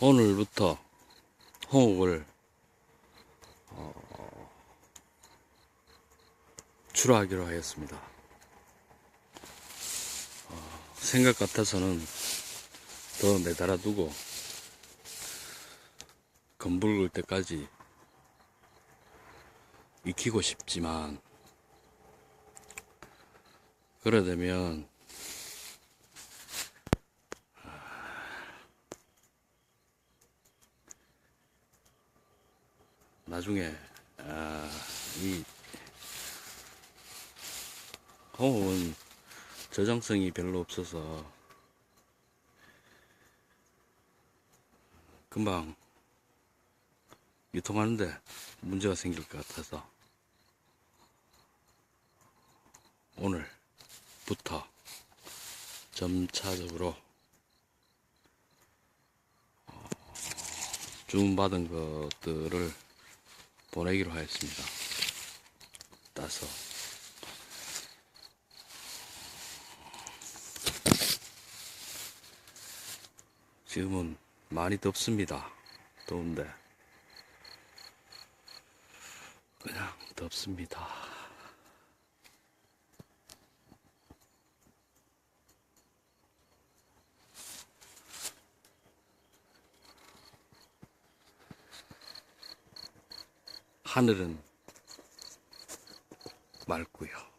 오늘부터 홍옥을 어, 출하하기로 하였습니다. 어, 생각 같아서는 더 내달아 두고 검붉을 때까지 익히고 싶지만 그래 되면 나중에 아, 이 홍어는 저장성이 별로 없어서 금방 유통하는데 문제가 생길 것 같아서 오늘부터 점차적으로 어, 주문받은 것들을 보내기로 하였습니다. 따서 지금은 많이 덥습니다. 더운데 그냥 덥습니다. 하늘은 맑고요.